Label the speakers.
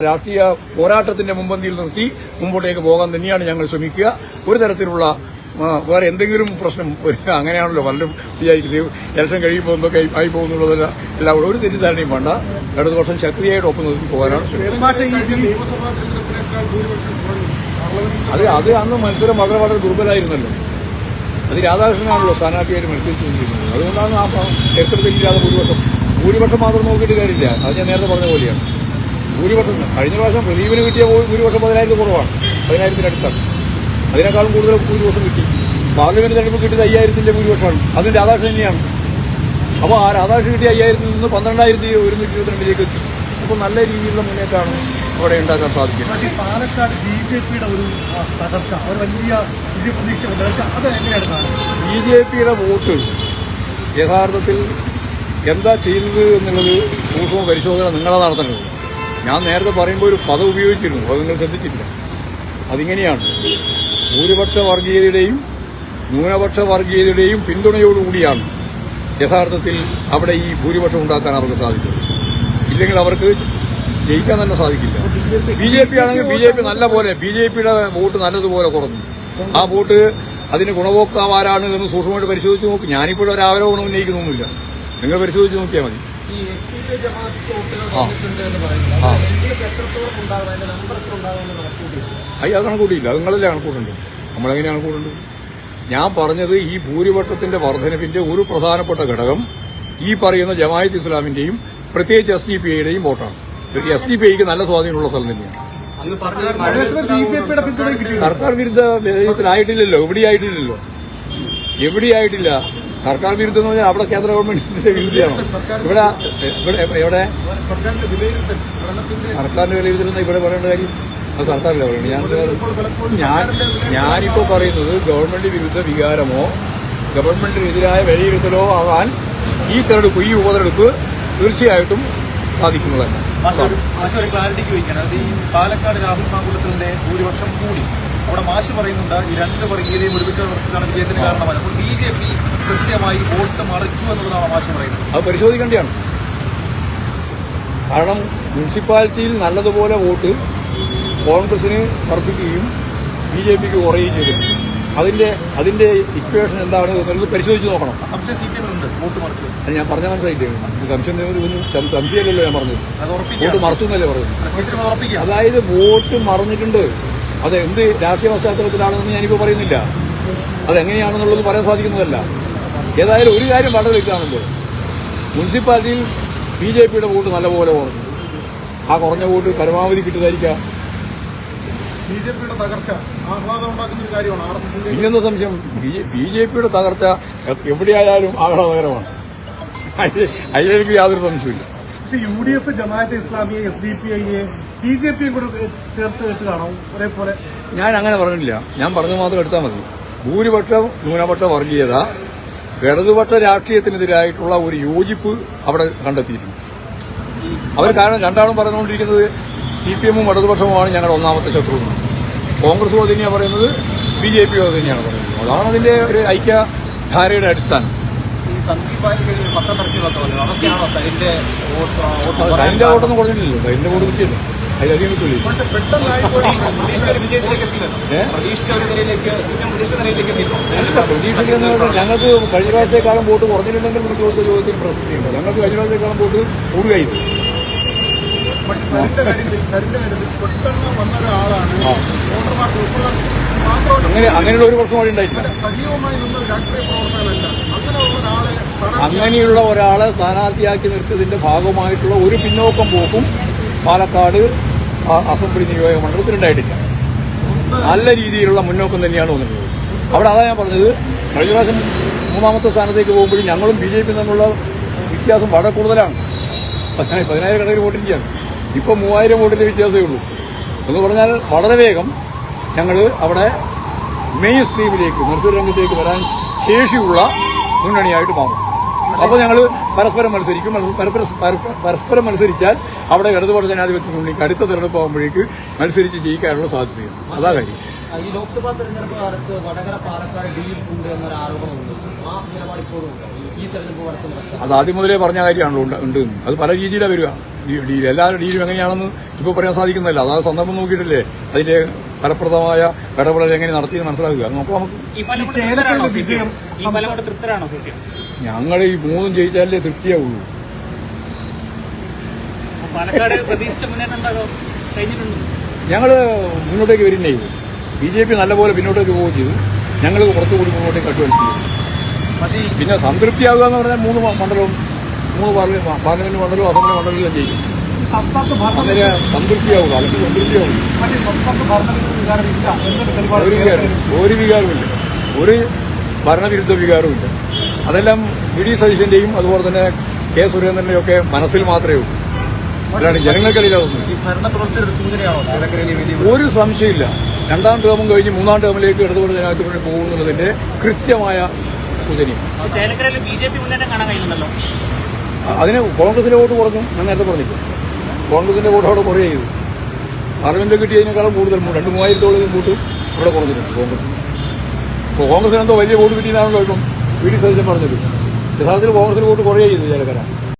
Speaker 1: രാഷ്ട്രീയ പോരാട്ടത്തിന്റെ മുമ്പന്തിയിൽ നിർത്തി മുമ്പോട്ടേക്ക് പോകാൻ തന്നെയാണ് ഞങ്ങൾ ശ്രമിക്കുക. ഒരു തരത്തിലുള്ള വേറെ എന്തെങ്കിലും പ്രശ്നം അങ്ങനെയാണല്ലോ പലരും വിചാരിക്കുന്നത്. ഇലക്ഷൻ കഴിയുമ്പോൾ എന്തൊക്കെ ആയി- പോകുന്നുള്ളതല്ല എല്ലാം കൂടെ ഒരു തെറ്റിദ്ധാരണയും വേണ്ട. ഇടതു വർഷം ശക്തിയായിട്ട് ഒപ്പം നിർത്തി പോകാനാണ് അത് അത് അന്ന് മത്സരം വളരെ വളരെ ദുർബലമായിരുന്നല്ലോ അത് രാധാകൃഷ്ണനാണല്ലോ സ്ഥാനാർത്ഥിയായിട്ട് മത്സരിച്ചുകൊണ്ടിരിക്കുന്നത് അതുകൊണ്ടാണ് ആ എത്ര തെറ്റില്ലാതെ ഭൂരിപക്ഷം. ഭൂരിപക്ഷം മാത്രം നോക്കിയിട്ട് കാര്യമില്ല. അത് ഞാൻ നേരത്തെ പറഞ്ഞ പോലെയാണ്. ഭൂരിപക്ഷം കഴിഞ്ഞ പ്രാവശ്യം പ്രദീപിന് കിട്ടിയ ഭൂരിപക്ഷം പതിനായിരത്തി കുറവാണ്. പതിനായിരത്തിനടുത്താണ് അതിനേക്കാളും കൂടുതൽ ഭൂരിപക്ഷം കിട്ടി. പാർലമെന്റ് തെരഞ്ഞെടുപ്പ് കിട്ടിയത് അയ്യായിരത്തിന്റെ ഭൂരിപക്ഷമാണ്. അതിന്റെ രാധാകൃഷ്ണൻ തന്നെയാണ്. അപ്പോൾ ആ രാധാകൃഷ്ണൻ കിട്ടിയ അയ്യായിരത്തിൽ നിന്ന് പന്ത്രണ്ടായിരത്തി ഒരുന്നൂറ്റി ഇരുപത്തിരണ്ടിലേക്ക് എത്തി. അപ്പോൾ നല്ല രീതിയിലുള്ള മുന്നേറ്റമാണ് അവിടെ ഉണ്ടാക്കാൻ സാധിക്കുന്നത്.
Speaker 2: പക്ഷേ പാലക്കാട് ബി ജെ പിയുടെ ഒരു തകർച്ച ഒരു വലിയ വിജയ പ്രതീക്ഷയുണ്ട്. പക്ഷേ അത് എങ്ങനെയാണ്
Speaker 1: ബി ജെ പിയുടെ വോട്ട് യഥാർത്ഥത്തിൽ എന്താ ചെയ്തത് എന്നുള്ളത് ദിവസവും പരിശോധന നിങ്ങളെ നടത്തേണ്ടത്. ഞാൻ നേരത്തെ പറയുമ്പോൾ ഒരു പദം ഉപയോഗിച്ചിരുന്നു. അത് നിങ്ങൾ ശ്രദ്ധിച്ചില്ല അതിങ്ങനെയാണ്. ഭൂരിപക്ഷ വർഗീയതയുടെയും ന്യൂനപക്ഷ വർഗീയതയുടെയും പിന്തുണയോടുകൂടിയാണ് യഥാർത്ഥത്തിൽ അവിടെ ഈ ഭൂരിപക്ഷം ഉണ്ടാക്കാൻ അവർക്ക് സാധിച്ചത്. ഇല്ലെങ്കിൽ അവർക്ക് ജയിക്കാൻ തന്നെ സാധിക്കില്ല. ബി ജെ പി ആണെങ്കിൽ ബി ജെ പി നല്ല പോലെ ബി ജെ പിയുടെ വോട്ട് നല്ലതുപോലെ കുറഞ്ഞു. ആ വോട്ട് അതിന് ഗുണഭോക്താവ് ആരാണ് എന്ന് സൂക്ഷ്മമായിട്ട് പരിശോധിച്ച് നോക്കും. ഞാനിപ്പോഴും ഒരു ആരോപണം ഉന്നയിക്കുന്നൊന്നുമില്ല. നിങ്ങൾ പരിശോധിച്ച് നോക്കിയാൽ മതി. അയ്യ അത് കണക്കൂട്ടിയില്ല. അത് നിങ്ങളല്ലേ കണക്കൂട്ടുണ്ട് നമ്മളെങ്ങനെ കണക്കൂട്ടുണ്ട് ഞാൻ പറഞ്ഞത് ഈ ഭൂരിപക്ഷത്തിന്റെ വർധനവിന്റെ ഒരു പ്രധാനപ്പെട്ട ഘടകം ഈ പറയുന്ന ജമായത്ത് ഇസ്ലാമിന്റെയും പ്രത്യേകിച്ച് എസ് ഡി പി ഐയുടെയും വോട്ടാണ്. എസ് ഡി പി ഐക്ക് നല്ല സ്വാധീനമുള്ള സ്ഥലം തന്നെയാണ്. സർക്കാർ വിരുദ്ധ ആയിട്ടില്ലല്ലോ. എവിടെയായിട്ടില്ലല്ലോ? എവിടെയായിട്ടില്ല. സർക്കാർ വിരുദ്ധം എന്ന് പറഞ്ഞാൽ അവിടെ കേന്ദ്ര ഗവൺമെന്റിന്റെ വിരുദ്ധമാണ് ഇവിടെ ഇവിടെ എവിടെ?
Speaker 3: സർക്കാരിന്റെ
Speaker 1: വിലയിരുത്തലെന്ന് ഇവിടെ പറയേണ്ട കാര്യം? അത് സർക്കാരില്ല പറയുന്നത് ഞാൻ ഞാൻ ഞാനിപ്പോ പറയുന്നത് ഗവൺമെന്റ് വിരുദ്ധ വികാരമോ ഗവൺമെന്റിനെതിരായ വിലയിരുത്തലോ ആവാൻ ഈ തെരഞ്ഞെടുപ്പ് ഈ ഉപതെരഞ്ഞെടുപ്പ് തീർച്ചയായിട്ടും സാധിക്കുന്നതല്ല
Speaker 4: ഒരു ക്ലാരിറ്റിക്ക് വയ്ക്കണം അത് ഈ പാലക്കാട് രാഹുൽ മാങ്കുളത്തിന്റെ ഭൂരിപക്ഷം കൂടി. അവിടെ മാഷ് പറയുന്നുണ്ട് ഈ രണ്ട് വർഗീയതയും ഒരുമിച്ച് പ്രവർത്തിച്ചാണ് വിജയത്തിന് കാരണമായി അപ്പോൾ ബി ജെ പി കൃത്യമായി വോട്ട് മറിച്ചു എന്നുള്ളതാണ് മാഷ് പറയുന്നത്.
Speaker 1: അത് പരിശോധിക്കേണ്ടതാണ്. കാരണം മുനിസിപ്പാലിറ്റിയിൽ നല്ലതുപോലെ വോട്ട് കോൺഗ്രസിന് വർദ്ധിക്കുകയും ബി ജെ പിക്ക് കുറയുകയും ചെയ്തിട്ടുണ്ട്. അതിന്റെ അതിന്റെ ഇക്വേഷൻ എന്താണ് എന്നുള്ളത് പരിശോധിച്ച് നോക്കണം. അത് ഞാൻ പറഞ്ഞ മനസ്സിലായില്ലേ? സംശയം സംശയമല്ലല്ലോ ഞാൻ പറഞ്ഞത്. വോട്ട് മറച്ചു എന്നല്ലേ പറഞ്ഞത് അതായത് വോട്ട് മറഞ്ഞിട്ടുണ്ട്. അത് എന്ത് രാഷ്ട്രീയ പശ്ചാത്തലത്തിലാണെന്ന് ഞാനിപ്പോൾ പറയുന്നില്ല. അതെങ്ങനെയാണെന്നുള്ളത് പറയാൻ സാധിക്കുന്നതല്ല. ഏതായാലും ഒരു കാര്യം വളരെ വ്യക്തമാണല്ലോ. മുനിസിപ്പാലിറ്റിയിൽ ബി ജെ പിയുടെ വോട്ട് നല്ലപോലെ കുറഞ്ഞു. ആ കുറഞ്ഞ വോട്ട് പരമാവധി കിട്ടുന്നതായിരിക്കാം.
Speaker 3: ബി ജെ പിയുടെ തകർച്ച
Speaker 1: ഇല്ലെന്ന സംശയം? ബി ജെ പിയുടെ തകർച്ച എവിടെയായാലും ആഹ്ലാദകരമാണ്. അതിലെനിക്ക് യാതൊരു സംശയമില്ല
Speaker 2: യു ഡി എഫ് ജമാഅത്ത് ഇസ്ലാമിയെ എസ് ഡി പി ഐയെ ബി ജെ പിയും കൂടെ ചേർത്ത് വെച്ച് കാണാം? ഒരേപോലെ?
Speaker 1: ഞാൻ അങ്ങനെ പറഞ്ഞില്ല. ഞാൻ പറഞ്ഞത് മാത്രം എടുത്താൽ മതി. ഭൂരിപക്ഷം ന്യൂനപക്ഷ വർഗീയത ഇടതുപക്ഷ രാഷ്ട്രീയത്തിനെതിരായിട്ടുള്ള ഒരു യോജിപ്പ് അവിടെ കണ്ടെത്തിയിരുന്നു അവർ കാരണം രണ്ടാളും പറഞ്ഞുകൊണ്ടിരിക്കുന്നത് സി പി എമ്മും ഇടതുപക്ഷവുമാണ് ഞങ്ങളുടെ ഒന്നാമത്തെ ശത്രു കോൺഗ്രസ് അത് തന്നെയാണ് പറയുന്നത് ബി ജെ പി അത് തന്നെയാണ് പറയുന്നത്. അതാണ് അതിന്റെ ഒരു ഐക്യധാരയുടെ അടിസ്ഥാനം. അതിന്റെ വോട്ടൊന്നും കുറഞ്ഞിട്ടില്ലല്ലോ. അതിന്റെ വോട്ട് കിട്ടിയല്ലോ. ഞങ്ങൾക്ക് കഴിഞ്ഞ പ്രാവശ്യത്തെക്കാളും വോട്ട് കുറഞ്ഞിട്ടുണ്ടെങ്കിൽ നമുക്ക് ചോദിച്ച ചോദ്യത്തിൽ പ്രസക്തിയുണ്ട്. ഞങ്ങൾക്ക് കഴിഞ്ഞ പ്രാവശ്യത്തെക്കാളും വോട്ട് കൂടുകയായിരുന്നു. അങ്ങനെ അങ്ങനെയുള്ള ഒരു പ്രശ്നം അവിടെ ഉണ്ടായിട്ടില്ല.
Speaker 3: അങ്ങനെയുള്ള ഒരാളെ
Speaker 1: സ്ഥാനാർത്ഥിയാക്കി നിർത്തിയതിന്റെ ഭാഗമായിട്ടുള്ള ഒരു പിന്നോക്കം പോക്കും പാലക്കാട് അസംബ്ലി നിയോജക മണ്ഡലത്തിലുണ്ടായിട്ടില്ല. നല്ല രീതിയിലുള്ള മുന്നോക്കം തന്നെയാണ് വന്നിട്ടുള്ളത്. അവിടെ അതാ ഞാൻ പറഞ്ഞത് കഴിഞ്ഞ പ്രാവശ്യം മൂന്നാമത്തെ സ്ഥാനത്തേക്ക് പോകുമ്പോഴും ഞങ്ങളും ബി ജെ പി തമ്മിലുള്ള വ്യത്യാസം വളരെ കൂടുതലാണ്. പതിനായിരം കണക്കിന് വോട്ടിരിക്കുകയാണ്. ഇപ്പോൾ മൂവായിരം വോട്ടിന്റെ വ്യത്യാസമേ ഉള്ളൂ. എന്ന് പറഞ്ഞാൽ വളരെ വേഗം ഞങ്ങൾ അവിടെ മെയിൻ സ്ട്രീമിലേക്ക് മത്സര രംഗത്തേക്ക് വരാൻ ശേഷിയുള്ള മുന്നണിയായിട്ട് മാറും. അപ്പോൾ ഞങ്ങൾ പരസ്പരം മത്സരിക്കും. പരസ്പരം മത്സരിച്ചാൽ അവിടെ ഇടതുപോലെ ജനാധിപത്യം ഉണ്ടെങ്കിൽ അടുത്ത തെരഞ്ഞെടുപ്പ് ആകുമ്പോഴേക്ക് മത്സരിച്ച് ജയിക്കാനുള്ള സാധ്യതയുണ്ട്. അതാ കാര്യം.
Speaker 5: ഈ ലോക്സഭാ തെരഞ്ഞെടുപ്പ് കാലത്ത് വടകര പാലക്കാട് ഡീൽ ഉണ്ട് എന്നൊരു ആരോപണം ഉന്നയിച്ചു ആ നിലപാട് ഇപ്പോഴും ഈ- തെരഞ്ഞെടുപ്പ്
Speaker 1: അത് ആദ്യം മുതലേ പറഞ്ഞ കാര്യമാണല്ലോ ഉണ്ട് അത് പല രീതിയിലാണ് വരിക. ഡീ- ഡീൽ എല്ലാവരും ഡീലും എങ്ങനെയാണെന്ന് ഇപ്പോൾ പറയാൻ സാധിക്കുന്നില്ല. അതാ സന്ദർഭം നോക്കിയിട്ടില്ലേ അതിന്റെ ഫലപ്രദമായ ഇടപെടൽ എങ്ങനെ നടത്തിയെന്ന് മനസ്സിലാക്കുക. നോക്കാം നമുക്ക്.
Speaker 6: ഈ ഫലം തൃപ്തരാണോ സി
Speaker 1: ഞങ്ങൾ ഈ മൂന്നും ജയിച്ചാലേ തൃപ്തിയാവുള്ളൂ.
Speaker 6: പാലക്കാട് പ്രതീക്ഷിച്ച മുന്നേറ്റം ഉണ്ടാകോ
Speaker 1: ഞങ്ങൾ മുന്നോട്ടേക്ക് വരുന്നേ ബി ജെ പി നല്ലപോലെ പിന്നോട്ടേക്ക് പോവുകയും ചെയ്തു. ഞങ്ങൾ കുറച്ചുകൂടി മുന്നോട്ടേക്ക് കട്ടുപിടിച്ചു
Speaker 4: പക്ഷേ ഈ
Speaker 1: പിന്നെ സംതൃപ്തിയാകുക എന്ന് പറഞ്ഞാൽ മൂന്ന് മണ്ഡലവും മൂന്ന് പാർലമെന്റ് മണ്ഡലവും അസംബ്ലി മണ്ഡലവും
Speaker 2: ചെയ്യും.
Speaker 1: അങ്ങനെ സംതൃപ്തിയാവുക. അല്ലെങ്കിൽ സംതൃപ്തിയാവുക ഒരു വികാരമില്ല ഒരു ഭരണവിരുദ്ധ വികാരമില്ല അതെല്ലാം വി ഡി സതീശന്റെയും അതുപോലെ തന്നെ കെ സുരേന്ദ്രന്റെയും ഒക്കെ മനസ്സിൽ മാത്രമേ ഉള്ളൂ. അല്ലാണ്ട്
Speaker 4: തുടർച്ചയുടെ ഒരു
Speaker 1: സംശയമില്ല. രണ്ടാം ടേമും കഴിഞ്ഞ് മൂന്നാം ടേമിലേക്ക് ഇടതുപോലെ ജനാധിപത്യം പോകുന്നതിന്റെ കൃത്യമായ സൂചനയും. അതിന് കോൺഗ്രസിന്റെ വോട്ട് കുറഞ്ഞു. ഞാൻ നേരത്തെ പറഞ്ഞില്ല? കോൺഗ്രസിന്റെ വോട്ട് അവിടെ കുറേ ചെയ്തു പാർലമെന്റിൽ കിട്ടിയതിനേക്കാളും കൂടുതൽ രണ്ട് മൂവായിരത്തോളം വോട്ട് ഇവിടെ കുറഞ്ഞിട്ടുണ്ട് കോൺഗ്രസ് കോൺഗ്രസിന് എന്തോ വലിയ വോട്ട് കിട്ടിയതാണല്ലോ ഇപ്പം. വി ഡി സതീശൻ പറഞ്ഞത്. യഥാർത്ഥത്തിൽ കോൺഗ്രസിന് വോട്ട് കുറേ ചെയ്തു ചേലക്കര